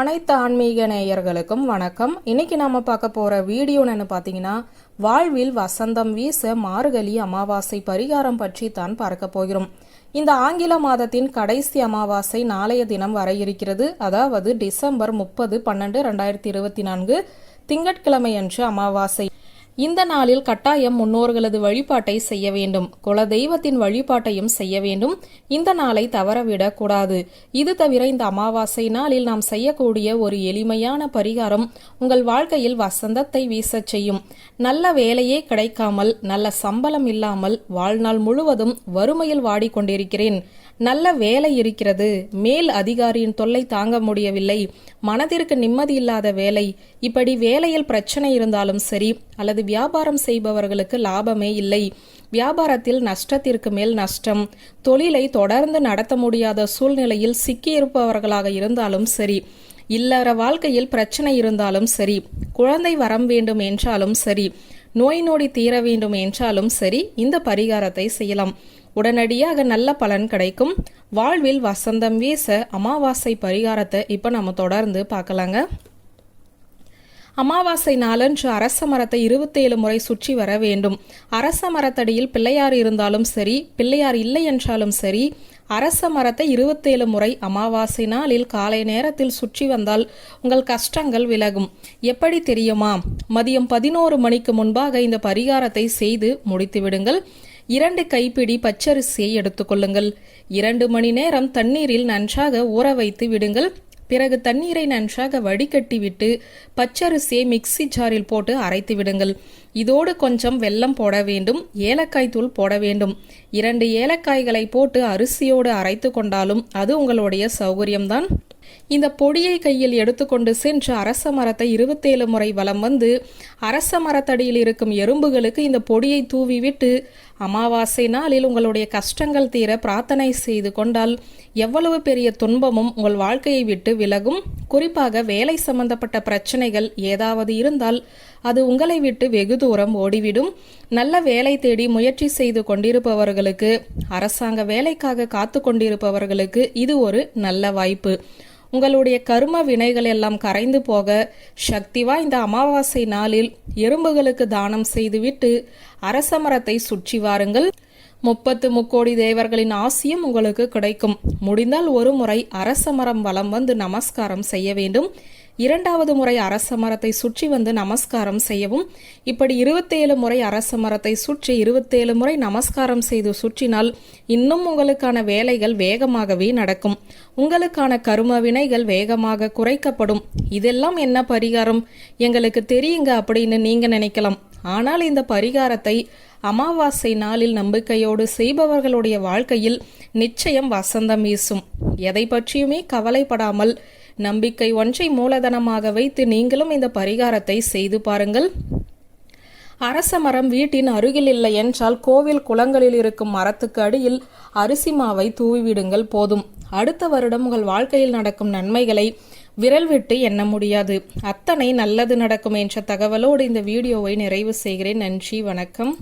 அனைத்து ஆன்மீக நேயர்களுக்கும் வணக்கம். இன்னைக்கு நாம பார்க்க போற வீடியோன்னு பார்த்தீங்கன்னா வாழ்வில் வசந்தம் வீச மார்கழி அமாவாசை பரிகாரம் பற்றி தான் பார்க்க போகிறோம். இந்த ஆங்கில மாதத்தின் கடைசி அமாவாசை நாளைய தினம் வர இருக்கிறது. அதாவது டிசம்பர் முப்பது பன்னெண்டு ரெண்டாயிரத்தி இருபத்தி நான்கு திங்கட்கிழமையன்று அமாவாசை. இந்த நாளில் கட்டாயம் முன்னோர்களது வழிபாட்டை செய்ய வேண்டும். குல தெய்வத்தின் வழிபாட்டையும் செய்ய வேண்டும். இந்த நாளை தவறவிடக் கூடாது. இது தவிர இந்த அமாவாசை நாளில் நாம் செய்யக்கூடிய ஒரு எளிமையான பரிகாரம் உங்கள் வாழ்க்கையில் வசந்தத்தை வீசச் செய்யும். நல்ல வேலையே கிடைக்காமல் நல்ல சம்பளம் இல்லாமல் வாழ்நாள் முழுவதும் வறுமையில் வாடிக்கொண்டிருக்கிறேன். நல்ல வேலை இருக்கிறது. மேல் அதிகாரியின் தொல்லை தாங்க முடியவில்லை. மனதிற்கு நிம்மதி இல்லாத வேலை. இப்படி வேலையில் பிரச்சனை இருந்தாலும் சரி அல்லது வியாபாரம் செய்பவர்களுக்கு லாபமே இல்லை. வியாபாரத்தில் நஷ்டத்திற்கு மேல் நஷ்டம். தொழிலை தொடர்ந்து நடத்த முடியாத சூழ்நிலையில் சிக்கியிருப்பவர்களாக இருந்தாலும் சரி இல்லற வாழ்க்கையில் பிரச்சனை இருந்தாலும் சரி குழந்தை வரம் வேண்டும் என்றாலும் சரி நோய் நொடி தீர வேண்டும் என்றாலும் சரி இந்த பரிகாரத்தை செய்யலாம். உடனடியாக நல்ல பலன் கிடைக்கும். வாழ்வில் வசந்தம் வீச அமாவாசை பரிகாரத்தை இப்போ நம்ம தொடர்ந்து பார்க்கலாங்க. அமாவாசை நாளன்று அரச மரத்தை இருபத்தேழு முறை சுற்றி வர வேண்டும். அரச மரத்தடியில் பிள்ளையார் இருந்தாலும் சரி பிள்ளையார் இல்லை என்றாலும் சரி அரச மரத்தை இருபத்தேழு முறை அமாவாசை நாளில் காலை நேரத்தில் சுற்றி வந்தால் உங்கள் கஷ்டங்கள் விலகும். எப்படி தெரியுமா? மதியம் பதினோரு மணிக்கு முன்பாக இந்த பரிகாரத்தை செய்து முடித்து விடுங்கள். இரண்டு கைப்பிடி பச்சரிசியை எடுத்துக்கொள்ளுங்கள் இரண்டு மணி நேரம் தண்ணீரில் நன்றாக ஊற வைத்து விடுங்கள். பிறகு தண்ணீரை நன்றாக வடிகட்டிவிட்டு பச்சரிசியை மிக்சி ஜாரில் போட்டு அரைத்து விடுங்கள். இதோடு கொஞ்சம் வெல்லம் போட வேண்டும். ஏலக்காய் தூள் போட வேண்டும். இரண்டு ஏலக்காய்களை போட்டு அரிசியோடு அரைத்து கொண்டாலும் அது உங்களுடைய சௌகரியம்தான். இந்த பொடியை கையில் எடுத்துக்கொண்டு சென்று அரச மரத்தை இருபத்தேழு முறை வலம் வந்து அரச மரத்தடியில் இருக்கும் எறும்புகளுக்கு இந்த பொடியை தூவிவிட்டு அமாவாசை நாளில் உங்களுடைய கஷ்டங்கள் தீர பிரார்த்தனை செய்து கொண்டால் எவ்வளவு பெரிய துன்பமும் உங்கள் வாழ்க்கையை விட்டு விலகும். குறிப்பாக வேலை சம்பந்தப்பட்ட பிரச்சனைகள் ஏதாவது இருந்தால் அது உங்களை விட்டு வெகு தூரம் ஓடிவிடும். நல்ல வேலை தேடி முயற்சி செய்து கொண்டிருப்பவர்களுக்கு அரசாங்க வேலைக்காக காத்து கொண்டிருப்பவர்களுக்கு இது ஒரு நல்ல வாய்ப்பு. உங்களுடைய கரும வினைகள் எல்லாம் கரைந்து போக சக்திவா இந்த அமாவாசை நாளில் எறும்புகளுக்கு தானம் செய்துவிட்டு அரச மரத்தை சுற்றி வாருங்கள். முப்பத்து முக்கோடி தேவர்களின் ஆசியும் உங்களுக்கு கிடைக்கும். முடிந்தால் ஒரு முறை அரச மரம் வலம் வந்து நமஸ்காரம் செய்ய வேண்டும். இரண்டாவது முறை அரச மரத்தை சுற்றி வந்து நமஸ்காரம் செய்யவும் இப்படி இருபத்தேழு முறை அரச மரத்தை சுற்றி இருபத்தேழு முறை நமஸ்காரம் செய்து சுற்றினால் இன்னும் உங்களுக்கான வேலைகள் வேகமாகவே நடக்கும். உங்களுக்கான கரும வினைகள் வேகமாக குறைக்கப்படும். இதெல்லாம் என்ன பரிகாரம்? எங்களுக்கு தெரியுங்க அப்படின்னு நீங்க நினைக்கலாம். ஆனால் இந்த பரிகாரத்தை அமாவாசை நாளில் நம்பிக்கையோடு செய்பவர்களுடைய வாழ்க்கையில் நிச்சயம் வசந்தம் வீசும். எதை பற்றியுமே கவலைப்படாமல் நம்பிக்கை ஒன்றை மூலதனமாக வைத்து நீங்களும் இந்த பரிகாரத்தை செய்து பாருங்கள். அரச மரம் வீட்டின் அருகில் இல்லை என்றால் கோவில் குளங்களில் இருக்கும் மரத்துக்கு அடியில் அரிசி மாவை தூவிவிடுங்கள் போதும். அடுத்த வருடம் உங்கள் வாழ்க்கையில் நடக்கும் நன்மைகளை விரல் விட்டு எண்ண முடியாது. அத்தனை நல்லது நடக்கும் என்ற தகவலோடு இந்த வீடியோவை நிறைவு செய்கிறேன். நன்றி வணக்கம்.